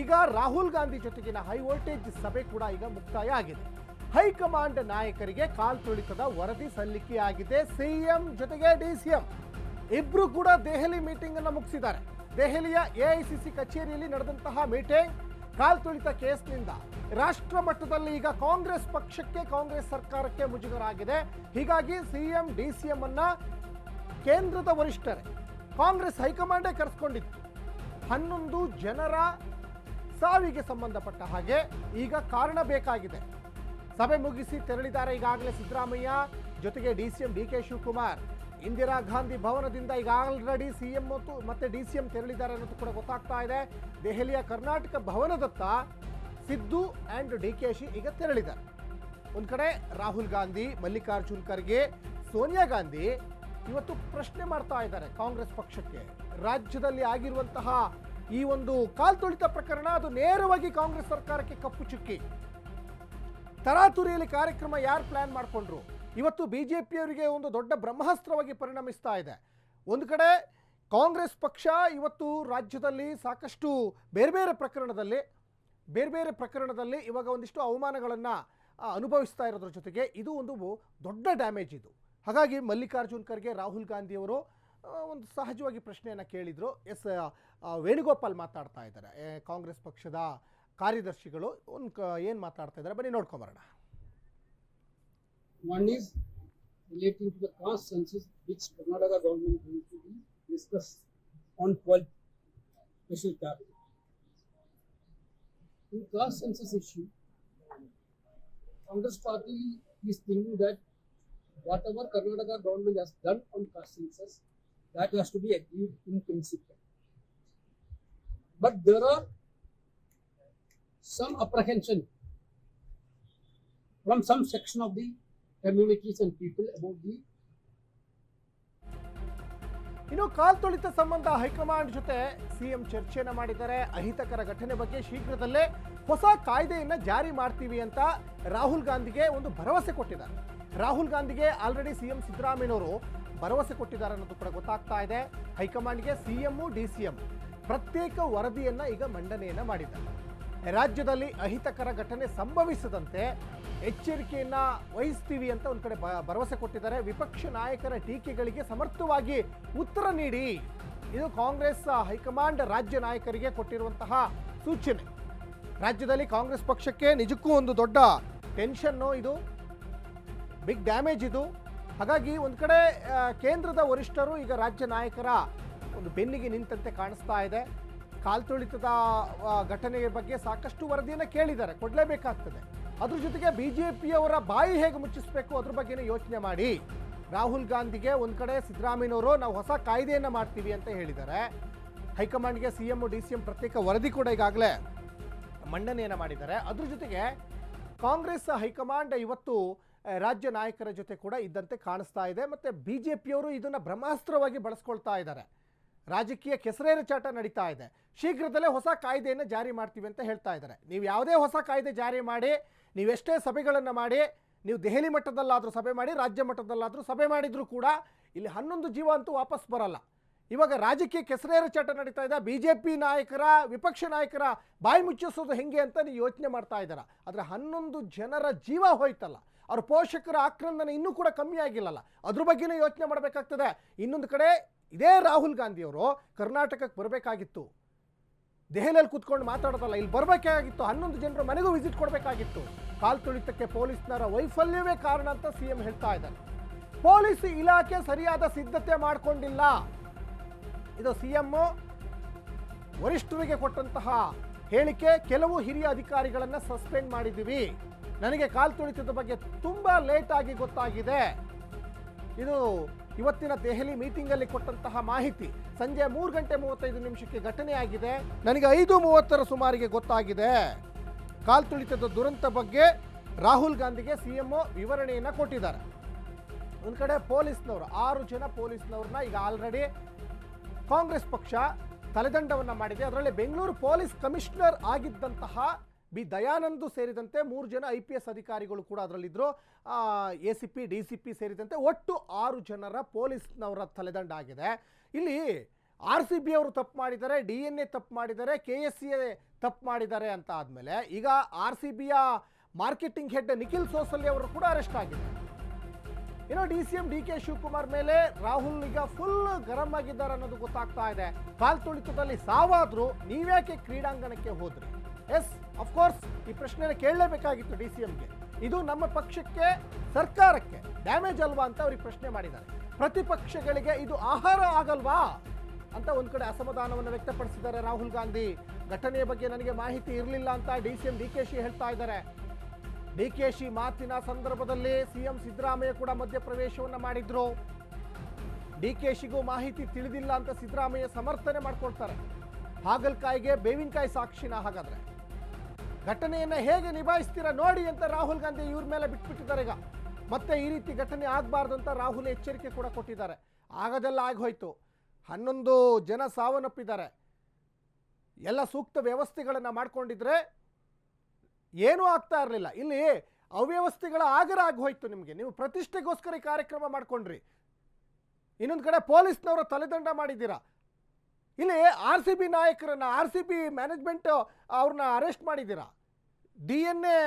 ಈಗ ರಾಹುಲ್ ಗಾಂಧಿ ಜೊತೆಗಿನ high voltage ಸಭೆ ಕೂಡ ಈಗ ಮುಕ್ತಾಯ ಆಗಿದೆ. ಹೈಕಮಾಂಡ್ ನಾಯಕರಿಗೆ ಕಾಲ್ ತುಳಿತದ ವರದಿ ಸಲ್ಲಿಕೆಯಾಗಿದೆ ಸಿಎಂ ಜೊತೆಗೆ ಡಿಸಿಎಂ ಇಬ್ರು ಕೂಡ ದೆಹಲಿ ಮೀಟಿಂಗ್ ಅನ್ನು ಮುಗಿಸಿದ್ದಾರೆ. ದೆಹಲಿಯ ಎಐಸಿಸಿ ಕಚೇರಿಯಲ್ಲಿ ನಡೆದಂತಹ ಮೀಟಿಂಗ್ ಕಾಲ್ ತುಳಿತ ಕೇಸ್ನಿಂದ ರಾಷ್ಟ್ರ ಮಟ್ಟದಲ್ಲಿ ಈಗ ಕಾಂಗ್ರೆಸ್ ಪಕ್ಷಕ್ಕೆ ಕಾಂಗ್ರೆಸ್ ಸರ್ಕಾರಕ್ಕೆ ಮುಜುಗರ ಆಗಿದೆ ಹೀಗಾಗಿ ಸಿಎಂ ಡಿಸಿಎಂ ಅನ್ನ ಕೇಂದ್ರದ ವರಿಷ್ಠರೇ ಕಾಂಗ್ರೆಸ್ ಹೈಕಮಾಂಡೇ ಕರೆಸ್ಕೊಂಡಿತ್ತು ಹನ್ನೊಂದು ಜನರ ಸಾವಿಗೆ ಸಂಬಂಧಪಟ್ಟ ಹಾಗೆ ಈಗ ಕಾರಣ ಬೇಕಾಗಿದೆ. ಸಭೆ ಮುಗಿಸಿ ತೆರಳಿದ್ದಾರೆ ಈಗಾಗಲೇ ಸಿದ್ದರಾಮಯ್ಯ, ಜೊತೆಗೆ D C M D K Shivakumar. Indira Gandhi ಭವನದಿಂದ ಈಗ ಆಲ್ರೆಡಿ ಸಿ ಎಂ ಮತ್ತು ಮತ್ತೆ ಡಿ ಸಿ ಎಂ ತೆರಳಿದ್ದಾರೆ ಅನ್ನೋದು ಕೂಡ ಗೊತ್ತಾಗ್ತಾ ಇದೆ. ದೆಹಲಿಯ Karnataka ಭವನದತ್ತ Siddu and D K Shi ಈಗ ತೆರಳಿದ್ದಾರೆ. ಒಂದು ಕಡೆ ರಾಹುಲ್ ಗಾಂಧಿ, ಮಲ್ಲಿಕಾರ್ಜುನ್ ಖರ್ಗೆ, ಸೋನಿಯಾ ಗಾಂಧಿ ಇವತ್ತು ಪ್ರಶ್ನೆ ಮಾಡ್ತಾ ಇದ್ದಾರೆ ಕಾಂಗ್ರೆಸ್ ಪಕ್ಷಕ್ಕೆ. ರಾಜ್ಯದಲ್ಲಿ ಆಗಿರುವಂತಹ ಈ ಒಂದು ಕಾಲ್ತುಳಿತ ಪ್ರಕರಣ ಅದು ನೇರವಾಗಿ ಕಾಂಗ್ರೆಸ್ ಸರ್ಕಾರಕ್ಕೆ ಕಪ್ಪು ಚುಕ್ಕಿ. ತರಾತುರಿಯಲ್ಲಿ ಕಾರ್ಯಕ್ರಮ ಯಾರು ಪ್ಲಾನ್ ಮಾಡಿಕೊಂಡ್ರು? ಇವತ್ತು ಬಿಜೆಪಿಯವರಿಗೆ ಒಂದು ದೊಡ್ಡ ಬ್ರಹ್ಮಾಸ್ತ್ರವಾಗಿ ಪರಿಣಮಿಸ್ತಾ ಇದೆ. ಒಂದು ಕಡೆ ಕಾಂಗ್ರೆಸ್ ಪಕ್ಷ ಇವತ್ತು ರಾಜ್ಯದಲ್ಲಿ ಸಾಕಷ್ಟು ಬೇರೆ ಬೇರೆ ಪ್ರಕರಣದಲ್ಲಿ, ಬೇರೆ ಬೇರೆ ಪ್ರಕರಣದಲ್ಲಿ ಇವಾಗ ಒಂದಿಷ್ಟು ಅವಮಾನಗಳನ್ನು ಅನುಭವಿಸ್ತಾ ಇರೋದ್ರ ಜೊತೆಗೆ ಇದು ಒಂದು ದೊಡ್ಡ ಡ್ಯಾಮೇಜ್ ಇದು. ಹಾಗಾಗಿ ಮಲ್ಲಿಕಾರ್ಜುನ್ ಖರ್ಗೆ, ರಾಹುಲ್ ಗಾಂಧಿಯವರು ಒಂದು ಸಹಜವಾಗಿ ಪ್ರಶ್ನೆಯನ್ನು ಕೇಳಿದರು. ಎಸ್ ವೇಣುಗೋಪಾಲ್ ಮಾತಾಡ್ತಾ ಇದ್ದಾರೆ ಏ, ಕಾಂಗ್ರೆಸ್ ಪಕ್ಷದ ಕಾರ್ಯದರ್ಶಿಗಳು ಒಂದು ಕ ಏನು ಮಾತಾಡ್ತಾ ಇದ್ದಾರೆ ಬನ್ನಿ ನೋಡ್ಕೊಂಬರೋಣ One is relating to the caste census which Karnataka government going to be discussed on 12th special cabinet. In caste census issue, Congress party is thinking that whatever Karnataka government has done on caste census, that has to be agreed in principle. But there are some apprehension from some section of the communities and people about the ಇನ್ನು ಕಾಲ್ತುಳಿತ ಸಂಬಂಧ high command ಜೊತೆ CM ಚರ್ಚೆಯನ್ನು ಮಾಡಿದ್ದಾರೆ. ಅಹಿತಕರ ಘಟನೆ ಬಗ್ಗೆ ಶೀಘ್ರದಲ್ಲೇ ಹೊಸ ಕಾಯ್ದೆಯನ್ನು ಜಾರಿ ಮಾಡ್ತೀವಿ ಅಂತ ರಾಹುಲ್ ಗಾಂಧಿಗೆ ಒಂದು ಭರವಸೆ ಕೊಟ್ಟಿದ್ದಾರೆ. ರಾಹುಲ್ ಗಾಂಧಿಗೆ ಆಲ್ರೆಡಿ ಸಿಎಂ ಸಿದ್ದರಾಮಯ್ಯನವರು ಭರವಸೆ ಕೊಟ್ಟಿದ್ದಾರೆ ಅನ್ನೋದು ಕೂಡ ಗೊತ್ತಾಗ್ತಾ ಇದೆ. ಹೈಕಮಾಂಡ್ಗೆ ಸಿಎಂ ಡಿ ಸಿಎಂ ಪ್ರತ್ಯೇಕ ವರದಿಯನ್ನ ಈಗ ಮಂಡನೆಯನ್ನ ಮಾಡಿದ್ದಾರೆ. ರಾಜ್ಯದಲ್ಲಿ ಅಹಿತಕರ ಘಟನೆ ಸಂಭವಿಸದಂತೆ ಎಚ್ಚರಿಕೆಯನ್ನ ವಹಿಸ್ತೀವಿ ಅಂತ ಒಂದು ಕಡೆ ಭರವಸೆ ಕೊಟ್ಟಿದ್ದಾರೆ. ವಿಪಕ್ಷ ನಾಯಕರ ಟೀಕೆಗಳಿಗೆ ಸಮರ್ಥವಾಗಿ ಉತ್ತರ ನೀಡಿ. ಇದು ಕಾಂಗ್ರೆಸ್ ಹೈಕಮಾಂಡ್ ರಾಜ್ಯ ನಾಯಕರಿಗೆ ಕೊಟ್ಟಿರುವಂತಹ ಸೂಚನೆ. ರಾಜ್ಯದಲ್ಲಿ ಕಾಂಗ್ರೆಸ್ ಪಕ್ಷಕ್ಕೆ ನಿಜಕ್ಕೂ ಒಂದು ದೊಡ್ಡ ಟೆನ್ಷನ್ನು ಇದು, ಬಿಗ್ ಡ್ಯಾಮೇಜ್ ಇದು. ಹಾಗಾಗಿ ಒಂದು ಕಡೆ ಕೇಂದ್ರದ ವರಿಷ್ಠರು ಈಗ ರಾಜ್ಯ ನಾಯಕರ ಒಂದು ಬೆನ್ನಿಗೆ ನಿಂತಂತೆ ಕಾಣಿಸ್ತಾ ಇದೆ. ಕಾಲ್ತುಳಿತದ ಘಟನೆಯ ಬಗ್ಗೆ ಸಾಕಷ್ಟು ವರದಿಯನ್ನು ಕೇಳಿದ್ದಾರೆ. ಕೊಡಲೇಬೇಕಾಗ್ತದೆ. ಅದ್ರ ಜೊತೆಗೆ ಬಿ ಜೆ ಪಿಯವರ ಬಾಯಿ ಹೇಗೆ ಮುಚ್ಚಿಸಬೇಕು? ಅದ್ರ ಬಗ್ಗೆನೇ ಯೋಚನೆ ಮಾಡಿ. ರಾಹುಲ್ ಗಾಂಧಿಗೆ ಒಂದು ಕಡೆ ಸಿದ್ದರಾಮಯ್ಯನವರು ನಾವು ಹೊಸ ಕಾಯ್ದೆಯನ್ನು ಮಾಡ್ತೀವಿ ಅಂತ ಹೇಳಿದ್ದಾರೆ. ಹೈಕಮಾಂಡ್ಗೆ C M D C M ಪ್ರತ್ಯೇಕ ವರದಿ ಕೂಡ ಈಗಾಗಲೇ ಮಂಡನೆಯನ್ನು ಮಾಡಿದ್ದಾರೆ. ಅದ್ರ ಜೊತೆಗೆ ಕಾಂಗ್ರೆಸ್ ಹೈಕಮಾಂಡ್ ಇವತ್ತು ರಾಜ್ಯ ನಾಯಕರ ಜೊತೆ ಕೂಡ ಇದ್ದಂತೆ ಕಾಣಿಸ್ತಾ ಇದೆ. ಮತ್ತು ಬಿ ಜೆ ಪಿಯವರು ಇದನ್ನು ಬ್ರಹ್ಮಾಸ್ತ್ರವಾಗಿ ಬಳಸ್ಕೊಳ್ತಾ ಇದ್ದಾರೆ. ರಾಜಕೀಯ ಕೆಸರೇರಚಾಟ ನಡೀತಾ ಇದೆ? ಶೀಘ್ರದಲ್ಲೇ ಹೊಸ ಕಾಯ್ದೆಯನ್ನು ಜಾರಿ ಮಾಡ್ತೀವಿ ಅಂತ ಹೇಳ್ತಾ ಇದ್ದಾರೆ. ನೀವು ಯಾವುದೇ ಹೊಸ ಕಾಯ್ದೆ ಜಾರಿ ಮಾಡಿ ನೀವೆಷ್ಟೇ ಸಭೆಗಳನ್ನು ಮಾಡಿ, ನೀವು ದೆಹಲಿ ಮಟ್ಟದಲ್ಲಾದರೂ ಸಭೆ ಮಾಡಿ, ರಾಜ್ಯ ಮಟ್ಟದಲ್ಲಾದರೂ ಸಭೆ ಮಾಡಿದರೂ ಕೂಡ ಇಲ್ಲಿ ಹನ್ನೊಂದು ಜೀವ ಅಂತೂ ವಾಪಸ್ ಬರಲ್ಲ. ಇವಾಗ ರಾಜಕೀಯ ಕೆಸರೇರಚಾಟ ನಡೀತಾ ಇದೆ? ಬಿ ಜೆ ಪಿ ನಾಯಕರ, ವಿಪಕ್ಷ ನಾಯಕರ ಬಾಯಿ ಮುಚ್ಚಿಸೋದು ಹೆಂಗೆ ಅಂತ ನೀವು ಯೋಚನೆ ಮಾಡ್ತಾ ಇದ್ದಾರೆ? ಆದರೆ ಹನ್ನೊಂದು ಜನರ ಜೀವ ಹೋಯ್ತಲ್ಲ. ಅವ್ರ ಪೋಷಕರ ಆಕ್ರಂದನ ಇನ್ನೂ ಕೂಡ ಕಮ್ಮಿ ಆಗಿಲ್ಲಲ್ಲ. ಅದ್ರ ಬಗ್ಗೆನೂ ಯೋಚನೆ ಮಾಡಬೇಕಾಗ್ತದೆ. ಇನ್ನೊಂದು ಕಡೆ ಇದೇ ರಾಹುಲ್ ಗಾಂಧಿಯವರು ಕರ್ನಾಟಕಕ್ಕೆ ಬರಬೇಕಾಗಿತ್ತು. ದೆಹಲಿಯಲ್ಲಿ ಕೂತ್ಕೊಂಡು ಮಾತಾಡೋದಲ್ಲ, ಇಲ್ಲಿ ಬರಬೇಕಾಗಿತ್ತು. ಹನ್ನೊಂದು ಜನರ ಮನೆಗೂ ವಿಸಿಟ್ ಕೊಡಬೇಕಾಗಿತ್ತು. ಕಾಲ್ ತುಳಿತಕ್ಕೆ ಪೊಲೀಸ್ನರ ವೈಫಲ್ಯವೇ ಕಾರಣ ಅಂತ ಸಿ ಎಂ ಹೇಳ್ತಾ ಇದ್ದಾರೆ. ಪೊಲೀಸ್ ಇಲಾಖೆ ಸರಿಯಾದ ಸಿದ್ಧತೆ ಮಾಡಿಕೊಂಡಿಲ್ಲ. ಇದು ಸಿ ಎಂ ವರಿಷ್ಠರಿಗೆ ಕೊಟ್ಟಂತಹ ಹೇಳಿಕೆ. ಕೆಲವು ಹಿರಿಯ ಅಧಿಕಾರಿಗಳನ್ನು ಸಸ್ಪೆಂಡ್ ಮಾಡಿದ್ದೀವಿ. ನನಗೆ ಕಾಲ್ ತುಳಿತದ ಬಗ್ಗೆ ತುಂಬ ಲೇಟಾಗಿ ಗೊತ್ತಾಗಿದೆ. ಇದು ಇವತ್ತಿನ ದೆಹಲಿ ಮೀಟಿಂಗಲ್ಲಿ ಕೊಟ್ಟಂತಹ ಮಾಹಿತಿ ಸಂಜೆ ಮೂರು ಗಂಟೆ ಮೂವತ್ತೈದು ನಿಮಿಷಕ್ಕೆ ಘಟನೆ ಆಗಿದೆ ನನಗೆ ಐದು ಮೂವತ್ತರ ಸುಮಾರಿಗೆ ಗೊತ್ತಾಗಿದೆ. ಕಾಲ್ ತುಳಿತದ ದುರಂತ ಬಗ್ಗೆ ರಾಹುಲ್ ಗಾಂಧಿಗೆ ಸಿ ಎಂ ವಿವರಣೆಯನ್ನು ಕೊಟ್ಟಿದ್ದಾರೆ. ಒಂದು ಕಡೆ ಪೊಲೀಸ್ನವರು, ಆರು ಜನ ಪೊಲೀಸ್ನವ್ರನ್ನ ಈಗ ಆಲ್ರೆಡಿ ಕಾಂಗ್ರೆಸ್ ಪಕ್ಷ ತಲೆದಂಡವನ್ನು ಮಾಡಿದೆ. ಅದರಲ್ಲಿ ಬೆಂಗಳೂರು ಪೊಲೀಸ್ ಕಮಿಷನರ್ ಆಗಿದ್ದಂತಹ ಬಿ ದಯಾನಂದ್ ಸೇರಿದಂತೆ ಮೂರು ಜನ ಐ ಪಿ ಎಸ್ ಅಧಿಕಾರಿಗಳು ಕೂಡ ಅದರಲ್ಲಿದ್ದರು A C P, D C P ಸೇರಿದಂತೆ ಒಟ್ಟು ಆರು ಜನರ ಪೊಲೀಸ್ನವರ ತಲೆದಂಡ ಆಗಿದೆ. ಇಲ್ಲಿ ಆರ್ ಸಿ ಬಿ ಅವರು ತಪ್ಪು ಮಾಡಿದ್ದಾರೆ, ಡಿ ಎನ್ ಎ ತಪ್ಪು ಮಾಡಿದ್ದಾರೆ, ಕೆ ಎಸ್ ಸಿ ಎ ತಪ್ಪು ಮಾಡಿದ್ದಾರೆ ಅಂತ ಆದಮೇಲೆ ಈಗ ಆರ್ ಸಿ ಬಿಯ ಮಾರ್ಕೆಟಿಂಗ್ ಹೆಡ್ ನಿಖಿಲ್ ಸೋಸಲಿ ಅವರು ಕೂಡ ಅರೆಸ್ಟ್ ಆಗಿದೆ ಇನ್ನು D C M, D K Shivakumar ಮೇಲೆ ರಾಹುಲ್ ಈಗ ಫುಲ್ ಗರಂ ಆಗಿದ್ದಾರೆ ಅನ್ನೋದು ಗೊತ್ತಾಗ್ತಾ ಇದೆ. ಕಾಲ್ ತುಳಿತದಲ್ಲಿ ಸಾವಾದರೂ ನೀವ್ಯಾಕೆ ಕ್ರೀಡಾಂಗಣಕ್ಕೆ ಹೋದ್ರಿ? ಎಸ್ ಅಫ್ಕೋರ್ಸ್ ಈ ಪ್ರಶ್ನೆ ಕೇಳಲೇಬೇಕಾಗಿತ್ತು ಡಿ ಸಿ ಎಂಗೆ ಇದು ನಮ್ಮ ಪಕ್ಷಕ್ಕೆ, ಸರ್ಕಾರಕ್ಕೆ ಡ್ಯಾಮೇಜ್ ಅಲ್ವಾ ಅಂತ ಅವ್ರಿಗೆ ಪ್ರಶ್ನೆ ಮಾಡಿದ್ದಾರೆ. ಪ್ರತಿಪಕ್ಷಗಳಿಗೆ ಇದು ಆಹಾರ ಆಗಲ್ವಾ ಅಂತ ಒಂದು ಕಡೆ ಅಸಮಾಧಾನವನ್ನು ವ್ಯಕ್ತಪಡಿಸಿದ್ದಾರೆ ರಾಹುಲ್ ಗಾಂಧಿ. ಘಟನೆಯ ಬಗ್ಗೆ ನನಗೆ ಮಾಹಿತಿ ಇರಲಿಲ್ಲ ಅಂತ D C M D K Shi ಹೇಳ್ತಾ ಇದ್ದಾರೆ. ಡಿ ಕೆ ಶಿ ಮಾತಿನ ಸಂದರ್ಭದಲ್ಲಿ ಸಿಎಂ ಸಿದ್ದರಾಮಯ್ಯ ಕೂಡ ಮಧ್ಯಪ್ರವೇಶವನ್ನು ಮಾಡಿದ್ರು. ಡಿ ಕೆ ಶಿಗೂ ಮಾಹಿತಿ ತಿಳಿದಿಲ್ಲ ಅಂತ ಸಿದ್ದರಾಮಯ್ಯ ಸಮರ್ಥನೆ ಮಾಡ್ಕೊಳ್ತಾರೆ. ಹಾಗಲಕಾಯಿಗೆ ಬೇವಿನಕಾಯಿ ಸಾಕ್ಷಿನ ಹಾಗಾದ್ರೆ. ಘಟನೆಯನ್ನ ಹೇಗೆ ನಿಭಾಯಿಸ್ತೀರಾ ನೋಡಿ ಅಂತ ರಾಹುಲ್ ಗಾಂಧಿ ಇವ್ರ ಮೇಲೆ ಬಿಟ್ಬಿಟ್ಟಿದ್ದಾರೆ ಈಗ. ಮತ್ತೆ ಈ ರೀತಿ ಘಟನೆ ಆಗಬಾರ್ದು ಅಂತ ರಾಹುಲ್ ಎಚ್ಚರಿಕೆ ಕೂಡ ಕೊಟ್ಟಿದ್ದಾರೆ. ಆಗದೆಲ್ಲ ಆಗೋಯ್ತು ಹನ್ನೊಂದು ಜನ ಸಾವನ್ನಪ್ಪಿದ್ದಾರೆ. ಎಲ್ಲ ಸೂಕ್ತ ವ್ಯವಸ್ಥೆಗಳನ್ನು ಮಾಡ್ಕೊಂಡಿದ್ರೆ ಏನೂ ಆಗ್ತಾ ಇರಲಿಲ್ಲ. ಇಲ್ಲಿ ಅವ್ಯವಸ್ಥೆಗಳ ಆಗರ ಆಗೋಯ್ತು ನಿಮಗೆ. ನೀವು ಪ್ರತಿಷ್ಠೆಗೋಸ್ಕರ ಕಾರ್ಯಕ್ರಮ ಮಾಡ್ಕೊಂಡ್ರಿ. ಇನ್ನೊಂದು ಕಡೆ ಪೊಲೀಸ್ನವರ ತಲೆದಂಡ ಮಾಡಿದ್ದೀರಾ? ಇಲ್ಲಿ ಆರ್ ಸಿ ಬಿ ನಾಯಕರನ್ನ, ಆರ್ ಸಿ ಬಿ ಮ್ಯಾನೇಜ್ಮೆಂಟ್ ಅವ್ರನ್ನ ಅರೆಸ್ಟ್ ಮಾಡಿದ್ದೀರಾ? ಡಿ ಎನ್ ಎ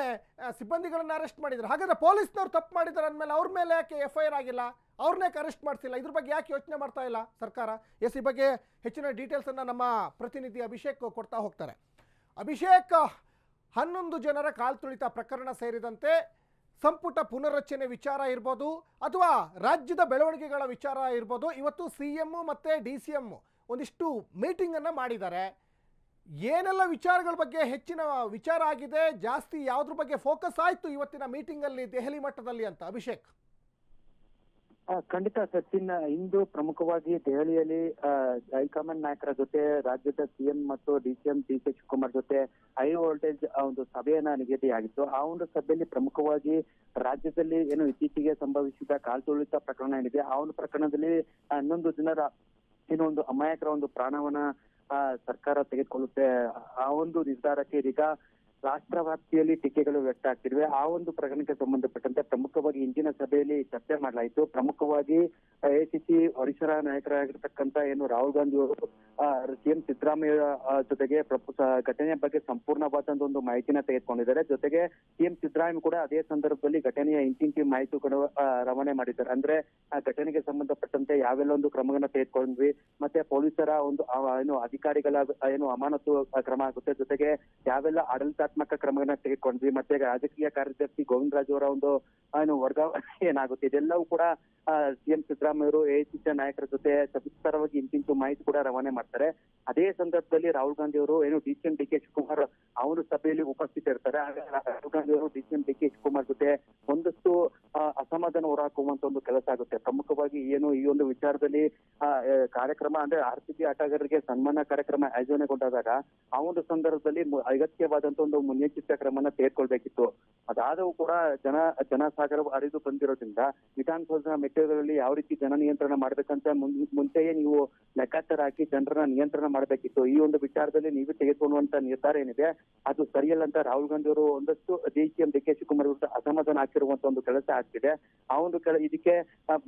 ಸಿಬ್ಬಂದಿಗಳನ್ನ ಅರೆಸ್ಟ್ ಮಾಡಿದ್ರು ಹಾಗಾದ್ರೆ ಪೊಲೀಸ್ನವ್ರು ತಪ್ಪು ಮಾಡಿದ್ದಾರೆ ಅಂದಮೇಲೆ ಅವ್ರ ಮೇಲೆ ಯಾಕೆ ಎಫ್ ಐ ಆರ್ ಆಗಿಲ್ಲ? ಅವ್ರನ್ನ ಯಾಕೆ ಅರೆಸ್ಟ್ ಮಾಡ್ತಿಲ್ಲ ಇದ್ರ ಬಗ್ಗೆ ಯಾಕೆ ಯೋಚನೆ ಮಾಡ್ತಾ ಇಲ್ಲ ಸರ್ಕಾರ? ಎಸ್, ಈ ಬಗ್ಗೆ ಹೆಚ್ಚಿನ ಡೀಟೇಲ್ಸನ್ನು ನಮ್ಮ ಪ್ರತಿನಿಧಿ ಅಭಿಷೇಕ್ ಕೊಡ್ತಾ ಹೋಗ್ತಾರೆ. ಅಭಿಷೇಕ್, ಹನ್ನೊಂದು ಜನರ ಕಾಲ್ತುಳಿತ ಪ್ರಕರಣ ಸೇರಿದಂತೆ ಸಂಪುಟ ಪುನರ್ರಚನೆ ವಿಚಾರ ಇರ್ಬೋದು, ಅಥವಾ ರಾಜ್ಯದ ಬೆಳವಣಿಗೆಗಳ ವಿಚಾರ ಇರ್ಬೋದು. ಇವತ್ತು ಸಿ ಎಮ್ಮು ಮತ್ತು ಡಿ ಸಿ ಎಂ ಒಂದಿಷ್ಟು ಮೀಟಿಂಗನ್ನು ಮಾಡಿದ್ದಾರೆ. ಏನೆಲ್ಲ ವಿಚಾರಗಳ ಬಗ್ಗೆ ಹೆಚ್ಚಿನ ವಿಚಾರ ಆಗಿದೆ, ಜಾಸ್ತಿ ಯಾವುದ್ರ ಬಗ್ಗೆ ಫೋಕಸ್ ಆಯಿತು ಇವತ್ತಿನ ಮೀಟಿಂಗಲ್ಲಿ ದೆಹಲಿ ಮಟ್ಟದಲ್ಲಿ ಅಂತ? ಅಭಿಷೇಕ್. ಖಂಡಿತ ಸಚಿನ್, ಇಂದು ಪ್ರಮುಖವಾಗಿ ದೆಹಲಿಯಲ್ಲಿ ಹೈಕಮಾಂಡ್ ನಾಯಕರ ಜೊತೆ, ರಾಜ್ಯದ ಸಿಎಂ ಮತ್ತು ಡಿಸಿಎಂ ಡಿ ಕೆ ಶಿವಕುಮಾರ್ ಜೊತೆ ಹೈ ವೋಲ್ಟೇಜ್ ಒಂದು ಸಭೆಯನ್ನ ನಿಗದಿಯಾಗಿತ್ತು ಆ ಒಂದು ಸಭೆಯಲ್ಲಿ ಪ್ರಮುಖವಾಗಿ ರಾಜ್ಯದಲ್ಲಿ ಏನು ಇತ್ತೀಚೆಗೆ ಸಂಭವಿಸಿದ ಕಾಲ್ತುಳಿತ ಪ್ರಕರಣ ಏನಿದೆ, ಆ ಒಂದು ಪ್ರಕರಣದಲ್ಲಿ ಹನ್ನೊಂದು ಜನರ ಏನು ಒಂದು ಅಮಾಯಕರ ಒಂದು ಪ್ರಾಣವನ್ನ ಸರ್ಕಾರ ತೆಗೆದುಕೊಳ್ಳುತ್ತೆ. ಆ ಒಂದು ನಿರ್ಧಾರಕ್ಕೆ ಇದೀಗ ರಾಷ್ಟ್ರ ವ್ಯಾಪ್ತಿಯಲ್ಲಿ ಟೀಕೆಗಳು ವ್ಯಕ್ತ ಆಗ್ತಿವೆ ಆ ಒಂದು ಪ್ರಕರಣಕ್ಕೆ ಸಂಬಂಧಪಟ್ಟಂತೆ ಪ್ರಮುಖವಾಗಿ ಇಂದಿನ ಸಭೆಯಲ್ಲಿ ಚರ್ಚೆ ಮಾಡಲಾಯಿತು. ಪ್ರಮುಖವಾಗಿ ಎಸಿಸಿ ವರಿಷ್ಠರ ನಾಯಕರಾಗಿರ್ತಕ್ಕಂತ ಏನು ರಾಹುಲ್ ಗಾಂಧಿ ಅವರು ಸಿಎಂ ಸಿದ್ದರಾಮಯ್ಯ ಜೊತೆಗೆ ಘಟನೆಯ ಬಗ್ಗೆ ಸಂಪೂರ್ಣವಾದಂತ ಒಂದು ಮಾಹಿತಿನ ತೆಗೆದುಕೊಂಡಿದ್ದಾರೆ. ಜೊತೆಗೆ ಸಿಎಂ ಸಿದ್ದರಾಮಯ್ಯ ಕೂಡ ಅದೇ ಸಂದರ್ಭದಲ್ಲಿ ಘಟನೆಯ ಮಾಹಿತಿ ಕೂಡ ರವಾನೆ ಮಾಡಿದ್ದಾರೆ. ಅಂದ್ರೆ ಘಟನೆಗೆ ಸಂಬಂಧಪಟ್ಟಂತೆ ಯಾವೆಲ್ಲ ಒಂದು ಕ್ರಮಗಳನ್ನ ತೆಗೆದುಕೊಂಡ್ವಿ, ಮತ್ತೆ ಪೊಲೀಸರ ಒಂದು ಏನು ಅಧಿಕಾರಿಗಳ ಏನು ಅಮಾನತು ಕ್ರಮ ಆಗುತ್ತೆ. ಜೊತೆಗೆ ಯಾವೆಲ್ಲ ಆಡಳಿತಾತ್ಮಕ ಕ್ರಮಗಳನ್ನ ತೆಗೆದುಕೊಂಡ್ವಿ. ಮತ್ತೆ ರಾಜಕೀಯ ಕಾರ್ಯದರ್ಶಿ ಗೋವಿಂದ ರಾಜ್ ಅವರ ಒಂದು ಏನು ವರ್ಗಾವಣೆ ಏನಾಗುತ್ತೆ? ಇದೆಲ್ಲವೂ ಕೂಡ ಸಿಎಂ ಸಿದ್ದರಾಮಯ್ಯ ಅವರು ನಾಯಕರ ಜೊತೆ ಸವಿಸ್ತಾರವಾಗಿ ಇಂತಿಂತು ಮಾಹಿತಿ ಕೂಡ ರವಾನೆ ಮಾಡ್ತಾರೆ. ಅದೇ ಸಂದರ್ಭದಲ್ಲಿ ರಾಹುಲ್ ಗಾಂಧಿ ಅವರು ಏನು D C M D K Shivakumar ಅವರು ಸಭೆಯಲ್ಲಿ ಉಪಸ್ಥಿತರಿರ್ತಾರೆ ರಾಹುಲ್ ಗಾಂಧಿ ಅವರು D C M D K Shivakumar ಜೊತೆ ಒಂದಷ್ಟು ಅಸಮಾಧಾನ ಹೊರಹಾಕುವಂತ ಒಂದು ಕೆಲಸ ಆಗುತ್ತೆ. ಪ್ರಮುಖವಾಗಿ ಏನು ಈ ಒಂದು ವಿಚಾರದಲ್ಲಿ ಕಾರ್ಯಕ್ರಮ ಅಂದ್ರೆ ಆರ್ ಸಿ ಬಿ ಆಟಗಾರರಿಗೆ ಸನ್ಮಾನ ಕಾರ್ಯಕ್ರಮ ಆಯೋಜನೆಗೊಂಡಾಗ ಆ ಒಂದು ಸಂದರ್ಭದಲ್ಲಿ ಅಗತ್ಯವಾದಂತ ಒಂದು ಮುನ್ನೆಚ್ಚರಿಕೆ ಕ್ರಮನ ತೆಗೆದುಕೊಳ್ಬೇಕಿತ್ತು. ಅದಾದವು ಕೂಡ ಜನ, ಜನಸಾಗರ ಹರಿದು ಬಂದಿರೋದ್ರಿಂದ ವಿಧಾನಸೌಧ ಮೆಟ್ಟಿಲುಗಳಲ್ಲಿ ಯಾವ ರೀತಿ ಜನ ನಿಯಂತ್ರಣ ಮಾಡ್ಬೇಕಂತ ಮುಂಚೆಯೇ ನೀವು ಲೆಕ್ಕಾಚಾರ ಹಾಕಿ ಜನರನ್ನ ನಿಯಂತ್ರಣ ಮಾಡಬೇಕಿತ್ತು. ಈ ಒಂದು ವಿಚಾರದಲ್ಲಿ ನೀವು ತೆಗೆದುಕೊಳ್ಳುವಂತ ನಿರ್ಧಾರ ಏನಿದೆ, ಅದು ಸರಿಯಲ್ಲ ಅಂತ ರಾಹುಲ್ ಗಾಂಧಿ ಅವರು ಒಂದಷ್ಟು D C M D K Shivakumar ವಿರುದ್ಧ ಅಸಮಾಧಾನ ಹಾಕಿರುವಂತ ಒಂದು ಕೆಲಸ ಆಗ್ತಿದೆ. ಆ ಒಂದು ಇದಕ್ಕೆ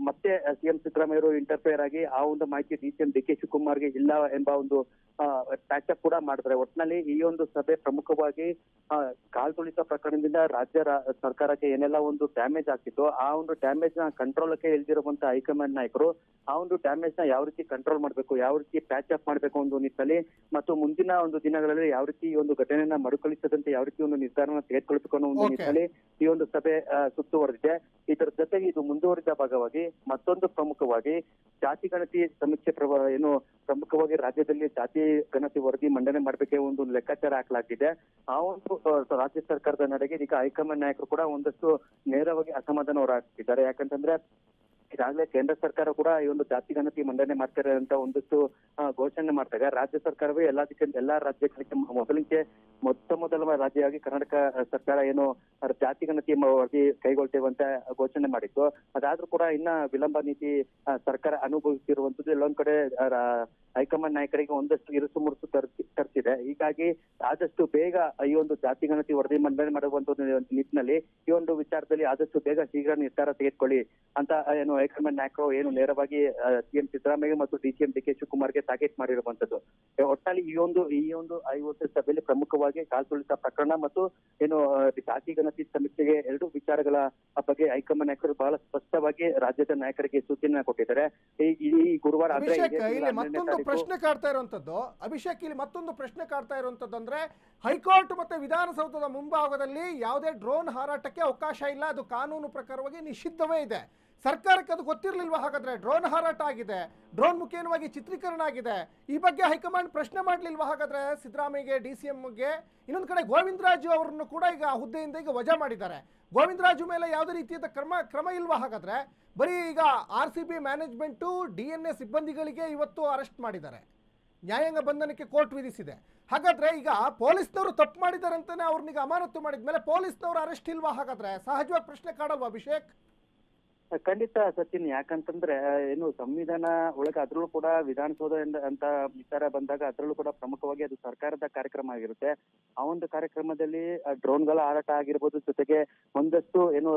ಮತ್ತೆ ಸಿಎಂ ಸಿದ್ದರಾಮಯ್ಯ ಅವರು ಇಂಟರ್ಫೇರ್ ಆಗಿ ಆ ಒಂದು ಮಾಹಿತಿ D C M D K ಶಿವಕುಮಾರ್ಗೆ ಇಲ್ಲ ಎಂಬ ಒಂದು ಪ್ಯಾಚಪ್ ಕೂಡ ಮಾಡಿದ್ರೆ ಒಟ್ಟಿನಲ್ಲಿ ಈ ಒಂದು ಸಭೆ ಪ್ರಮುಖವಾಗಿ ಕಾಲ್ ಕಾಲ್ತುಳಿತ ಪ್ರಕರಣದಿಂದ ರಾಜ್ಯ ರಾ- ಸರ್ಕಾರಕ್ಕೆ ಏನೆಲ್ಲ ಒಂದು ಡ್ಯಾಮೇಜ್ ಆಗ್ತಿತ್ತು ಆ ಒಂದು ಡ್ಯಾಮೇಜ್ನ ಕಂಟ್ರೋಲ್ಗೆ ಇಳಿದಿರುವಂತ ಹೈಕಮಾಂಡ್ ನಾಯಕರು ಆ ಒಂದು ಡ್ಯಾಮೇಜ್ನ ಯಾವ ರೀತಿ ಕಂಟ್ರೋಲ್ ಮಾಡಬೇಕು ಯಾವ ರೀತಿ ಪ್ಯಾಚ್ ಅಪ್ ಮಾಡಬೇಕು ಒಂದು ನಿಟ್ಟಲ್ಲಿ ಮತ್ತು ಮುಂದಿನ ಒಂದು ದಿನಗಳಲ್ಲಿ ಯಾವ ರೀತಿ ಈ ಒಂದು ಘಟನೆಯನ್ನ ಮರುಕಳಿಸದಂತೆ ಯಾವ ರೀತಿ ಒಂದು ನಿರ್ಧಾರನ ತೆಗೆದುಕೊಳ್ಳಬೇಕು ಅನ್ನೋ ಒಂದು ನಿಟ್ಟಲ್ಲಿ ನಿಟ್ಟಿನಲ್ಲಿ ಈ ಒಂದು ಸಭೆ ಸುತ್ತುವರೆದಿದೆ. ಇದರ ಜೊತೆಗೆ ಇದು ಮುಂದುವರಿದ ಭಾಗವಾಗಿ ಮತ್ತೊಂದು ಪ್ರಮುಖವಾಗಿ ಜಾತಿ ಗಣತಿ ಸಮೀಕ್ಷೆ ಏನು ಪ್ರಮುಖವಾಗಿ ರಾಜ್ಯದಲ್ಲಿ ಜಾತಿ ಗಣತಿ ವರದಿ ಮಂಡನೆ ಮಾಡಬೇಕೆ ಒಂದು ಲೆಕ್ಕಾಚಾರ ಹಾಕಲಾಗಿದೆ ಆ ಒಂದು ರಾಜ್ಯ ಸರ್ಕಾರದ ನಡೆಗೆ ಈಗ ಹೈಕಮಾಂಡ್ ನಾಯಕರು ಕೂಡ ಒಂದಷ್ಟು ನೇರವಾಗಿ ಅಸಮಾಧಾನ ಹೊರಹಾಕ್ತಿದ್ದಾರೆ ಯಾಕಂತಂದ್ರೆ ಈಗಾಗಲೇ ಕೇಂದ್ರ ಸರ್ಕಾರ ಕೂಡ ಈ ಒಂದು ಜಾತಿ ಗಣತಿ ಮಂಡನೆ ಮಾಡ್ತಾರೆ ಅಂತ ಒಂದಷ್ಟು ಘೋಷಣೆ ಮಾಡ್ತಾರೆ. ರಾಜ್ಯ ಸರ್ಕಾರವೇ ಎಲ್ಲದಕ್ಕೆ ಎಲ್ಲಾ ರಾಜ್ಯಗಳಿಗೆ ಮೊದಲಿಗೆ ಮೊತ್ತ ಮೊದಲ ರಾಜ್ಯವಾಗಿ ಕರ್ನಾಟಕ ಸರ್ಕಾರ ಏನು ಜಾತಿ ಗಣತಿ ವರದಿ ಕೈಗೊಳ್ತೇವೆ ಅಂತ ಘೋಷಣೆ ಮಾಡಿತ್ತು. ಅದಾದ್ರೂ ಕೂಡ ಇನ್ನ ವಿಳಂಬ ನೀತಿ ಸರ್ಕಾರ ಅನುಭವಿಸಿರುವಂತದ್ದು ಎಲ್ಲೊಂದ್ ಕಡೆ ಹೈಕಮಾಂಡ್ ನಾಯಕರಿಗೆ ಒಂದಷ್ಟು ಇರುಸು ಮುರುಸು ತರ್ತಿದೆ. ಹೀಗಾಗಿ ಆದಷ್ಟು ಬೇಗ ಈ ಒಂದು ಜಾತಿ ಗಣತಿ ವರದಿ ಮಂಡನೆ ಮಾಡುವಂತ ಒಂದು ನಿಟ್ಟಿನಲ್ಲಿ ಈ ಒಂದು ವಿಚಾರದಲ್ಲಿ ಆದಷ್ಟು ಬೇಗ ಶೀಘ್ರ ನಿರ್ಧಾರ ತೆಗೆದುಕೊಳ್ಳಿ ಅಂತ ಏನು ಹೈಕಮಾಂಡ್ ನಾಯಕರು ಏನು ನೇರವಾಗಿ ಸಿಎಂ ಸಿದ್ದರಾಮಯ್ಯ ಮತ್ತು ಡಿಸಿಎಂ ಡಿ ಕೆ ಶಿವಕುಮಾರ್ಗೆ ಟಾರ್ಗೆಟ್ ಮಾಡಿರುವಂತದ್ದು. ಒಟ್ಟಾಲಿ ಒಟ್ಟಾಗಿ ಈ ಒಂದು ಈ ಒಂದು ಐವತ್ತು ಸಭೆಯಲ್ಲಿ ಪ್ರಮುಖವಾಗಿ ಕಾಲ್ತುಳಿತ ಪ್ರಕರಣ ಮತ್ತು ಏನು ಜಾತಿ ಗಣತಿ ಸಮೀಕ್ಷೆಗೆ ಎರಡು ವಿಚಾರಗಳ ಬಗ್ಗೆ ಹೈಕಮಾಂಡ್ ನಾಯಕರು ಬಹಳ ಸ್ಪಷ್ಟವಾಗಿ ರಾಜ್ಯದ ನಾಯಕರಿಗೆ ಸೂಚನೆ ಕೊಟ್ಟಿದ್ದಾರೆ. ಈ- ಗುರುವಾರ ಅಂದ್ರೆ ಪ್ರಶ್ನೆ ಕಾಡ್ತಾ ಇರುವಂತದ್ದು ಅಭಿಷೇಕ್ ಇಲ್ಲಿ ಮತ್ತೊಂದು ಪ್ರಶ್ನೆ ಕಾಡ್ತಾ ಇರುವಂತದ್ದು ಅಂದ್ರೆ ಹೈಕೋರ್ಟ್ ಮತ್ತೆ ವಿಧಾನಸೌಧದ ಮುಂಭಾಗದಲ್ಲಿ ಯಾವುದೇ ಡ್ರೋನ್ ಹಾರಾಟಕ್ಕೆ ಅವಕಾಶ ಇಲ್ಲ ಅದು ಕಾನೂನು ಪ್ರಕಾರವಾಗಿ ನಿಷಿದ್ಧವೇ ಇದೆ. ಸರ್ಕಾರಕ್ಕೆ ಅದು ಗೊತ್ತಿರಲಿಲ್ವ? ಹಾಗಾದ್ರೆ ಡ್ರೋನ್ ಹಾರಾಟ ಆಗಿದೆ, ಡ್ರೋನ್ ಮುಖೇನವಾಗಿ ಚಿತ್ರೀಕರಣ ಆಗಿದೆ, ಈ ಬಗ್ಗೆ ಹೈಕಮಾಂಡ್ ಪ್ರಶ್ನೆ ಮಾಡಲಿಲ್ವ? ಹಾಗಾದ್ರೆ ಸಿದ್ದರಾಮಯ್ಯಗೆ ಡಿ ಸಿ ಎಂಗೆ ಇನ್ನೊಂದು ಕಡೆ ಗೋವಿಂದರಾಜು ಅವರನ್ನು ಕೂಡ ಈಗ ಹುದ್ದೆಯಿಂದ ಈಗ ವಜಾ ಮಾಡಿದ್ದಾರೆ. ಗೋವಿಂದರಾಜು ಮೇಲೆ ಯಾವುದೇ ರೀತಿಯಾದ ಕ್ರಮ ಕ್ರಮ ಇಲ್ವಾ? ಹಾಗಾದ್ರೆ ಬರೀ ಈಗ R C B management D N A ಸಿಬ್ಬಂದಿಗಳಿಗೆ ಇವತ್ತು ಅರೆಸ್ಟ್ ಮಾಡಿದ್ದಾರೆ. ನ್ಯಾಯಾಂಗ ಬಂಧನಕ್ಕೆ ಕೋರ್ಟ್ ವಿಧಿಸಿದೆ. ಹಾಗಾದ್ರೆ ಈಗ ಪೊಲೀಸ್ನವರು ತಪ್ಪು ಮಾಡಿದ್ದಾರೆ ಅಂತಾನೆ ಅವ್ರನ್ನೀಗ ಅಮಾನತು ಮಾಡಿದ್ಮೇಲೆ ಪೊಲೀಸ್ನವರು ಅರೆಸ್ಟ್ ಇಲ್ವಾ? ಹಾಗಾದ್ರೆ ಸಹಜವಾಗಿ ಪ್ರಶ್ನೆ ಕಾಡಲ್ವಾ ಅಭಿಷೇಕ್? ಖಂಡಿತ ಸಚಿನ್ ಯಾಕಂತಂದ್ರೆ ಏನು ಸಂವಿಧಾನ ಒಳಗೆ ಅದ್ರಲ್ಲೂ ಕೂಡ ವಿಧಾನಸೌಧ ಅಂತ ವಿಚಾರ ಬಂದಾಗ ಅದ್ರಲ್ಲೂ ಕೂಡ ಪ್ರಮುಖವಾಗಿ ಅದು ಸರ್ಕಾರದ ಕಾರ್ಯಕ್ರಮ ಆಗಿರುತ್ತೆ. ಆ ಒಂದು ಕಾರ್ಯಕ್ರಮದಲ್ಲಿ ಡ್ರೋನ್ಗಳ ಹಾರಾಟ ಆಗಿರ್ಬೋದು, ಜೊತೆಗೆ ಒಂದಷ್ಟು ಏನು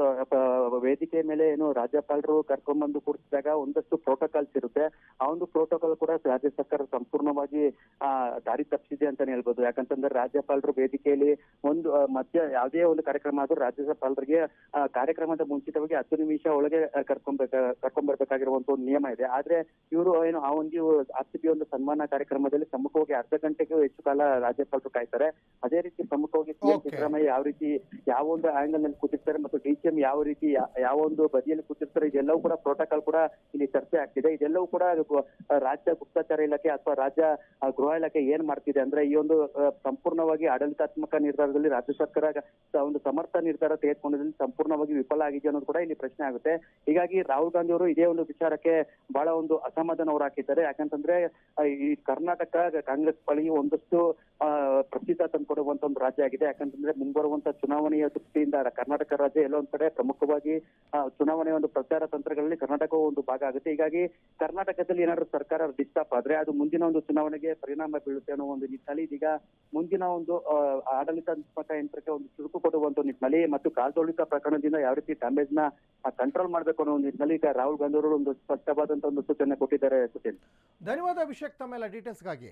ವೇದಿಕೆ ಮೇಲೆ ಏನು ರಾಜ್ಯಪಾಲರು ಕರ್ಕೊಂಡ್ಬಂದು ಕೂರಿಸಿದಾಗ ಒಂದಷ್ಟು ಪ್ರೋಟೋಕಾಲ್ಸ್ ಇರುತ್ತೆ. ಆ ಒಂದು ಪ್ರೋಟೋಕಾಲ್ ಕೂಡ ರಾಜ್ಯ ಸರ್ಕಾರ ಸಂಪೂರ್ಣವಾಗಿ, ಆ, ದಾರಿ ತಪ್ಪಿಸಿದೆ ಅಂತಾನೆ ಹೇಳ್ಬೋದು. ಯಾಕಂತಂದ್ರೆ, ರಾಜ್ಯಪಾಲರು ವೇದಿಕೆಯಲ್ಲಿ ಒಂದು ಮಧ್ಯ ಯಾವುದೇ ಒಂದು ಕಾರ್ಯಕ್ರಮ ಆದ್ರೂ ರಾಜ್ಯಪಾಲರಿಗೆ ಕಾರ್ಯಕ್ರಮದ ಮುಂಚಿತವಾಗಿ ಹತ್ತು ನಿಮಿಷ ಒಳಗೆ ಕರ್ಕೊಂಡ್ಬೇಕ ಕರ್ಕೊಂಡ್ಬರ್ಬೇಕಾಗಿರುವಂತ ಒಂದು ನಿಯಮ ಇದೆ. ಆದ್ರೆ ಇವರು ಏನು ಆ ಒಂದು ಆರ್ ಸಿ ಬಿ ಒಂದು ಸನ್ಮಾನ ಕಾರ್ಯಕ್ರಮದಲ್ಲಿ ಪ್ರಮುಖವಾಗಿ ಅರ್ಧ ಗಂಟೆಗೂ ಹೆಚ್ಚು ಕಾಲ ರಾಜ್ಯಪಾಲರು ಕಾಯ್ತಾರೆ. ಅದೇ ರೀತಿ ಪ್ರಮುಖವಾಗಿ ಸಿಎಂ. ಸಿದ್ದರಾಮಯ್ಯ ಯಾವ ರೀತಿ ಯಾವ ಒಂದು ಆಂಗಲ್ನಲ್ಲಿ ಕೂತಿರ್ತಾರೆ ಮತ್ತು ಡಿ ಸಿ ಎಂ ಯಾವ ರೀತಿ ಯಾವ ಒಂದು ಬದಿಯಲ್ಲಿ ಕೂತಿರ್ತಾರೆ ಇದೆಲ್ಲವೂ ಕೂಡ ಪ್ರೋಟೋಕಾಲ್ ಕೂಡ ಇಲ್ಲಿ ಚರ್ಚೆ ಆಗ್ತಿದೆ. ಇದೆಲ್ಲವೂ ಕೂಡ ರಾಜ್ಯ ಗುಪ್ತಚರ ಇಲಾಖೆ ಅಥವಾ ರಾಜ್ಯ ಗೃಹ ಇಲಾಖೆ ಏನ್ ಮಾಡ್ತಿದೆ ಅಂದ್ರೆ ಈ ಒಂದು ಸಂಪೂರ್ಣವಾಗಿ ಆಡಳಿತಾತ್ಮಕ ನಿರ್ಧಾರದಲ್ಲಿ ರಾಜ್ಯ ಸರ್ಕಾರ ಒಂದು ಸಮರ್ಥ ನಿರ್ಧಾರ ತೆಗೆದುಕೊಂಡಿದ್ದಲ್ಲಿ ಸಂಪೂರ್ಣವಾಗಿ ವಿಫಲ ಆಗಿದೆ ಅನ್ನೋದು ಕೂಡ ಇಲ್ಲಿ ಪ್ರಶ್ನೆ ಆಗುತ್ತೆ. ಹೀಗಾಗಿ ರಾಹುಲ್ ಗಾಂಧಿ ಅವರು ಇದೇ ಒಂದು ವಿಚಾರಕ್ಕೆ ಬಹಳ ಒಂದು ಅಸಮಾಧಾನ ಅವರು ಹಾಕಿದ್ದಾರೆ. ಯಾಕಂತಂದ್ರೆ ಈ ಕರ್ನಾಟಕ ಕಾಂಗ್ರೆಸ್ ಬಳಿ ಒಂದಷ್ಟು ಪ್ರಸಿದ್ಧ ತಂದುಕೊಡುವಂತ ಒಂದು ರಾಜ್ಯ ಆಗಿದೆ. ಯಾಕಂತಂದ್ರೆ, ಮುಂಬರುವಂತ ಚುನಾವಣೆಯ ದೃಷ್ಟಿಯಿಂದ ಕರ್ನಾಟಕ ರಾಜ್ಯ ಎಲ್ಲೋ ಒಂದ್ ಕಡೆ ಪ್ರಮುಖವಾಗಿ ಚುನಾವಣೆ ಒಂದು ಪ್ರಚಾರ ತಂತ್ರಗಳಲ್ಲಿ ಕರ್ನಾಟಕ ಒಂದು ಭಾಗ ಆಗುತ್ತೆ. ಹೀಗಾಗಿ ಕರ್ನಾಟಕದಲ್ಲಿ ಏನಾದ್ರು ಸರ್ಕಾರ ಡಿಸ್ಟಾಪ್ ಆದ್ರೆ ಅದು ಮುಂದಿನ ಒಂದು ಚುನಾವಣೆಗೆ ಪರಿಣಾಮ ಬೀಳುತ್ತೆ ಅನ್ನೋ ಒಂದು ನಿಟ್ಟಿನಲ್ಲಿ ಇದೀಗ ಮುಂದಿನ ಒಂದು ಆಡಳಿತಾತ್ಮಕ ಯಂತ್ರಕ್ಕೆ ಒಂದು ಚುರುಕು ಕೊಡುವಂತ ನಿಟ್ಟಿನಲ್ಲಿ ಮತ್ತು ಕಾಲ್ತೊಳಿತ ಪ್ರಕರಣದಿಂದ ಯಾವ ರೀತಿ ಡ್ಯಾಮೇಜ್ನ ಕಂಟ್ರೋಲ್ ಮಾಡ್ಬೇಕು ಅನ್ನೋ ಒಂದು ನಿಟ್ಟಿನಲ್ಲಿ ಈಗ ರಾಹುಲ್ ಗಾಂಧಿ ಅವರು ಒಂದು ಸ್ಪಷ್ಟವಾದಂತಹ ಒಂದು ಸೂಚನೆ ಕೊಟ್ಟಿದ್ದಾರೆ ಸುಶೀಲ್. ಧನ್ಯವಾದ ಅಭಿಷೇಕ್ ತಮ್ಮೆಲ್ಲ ಡೀಟೇಲ್ಸ್ಗಾಗಿ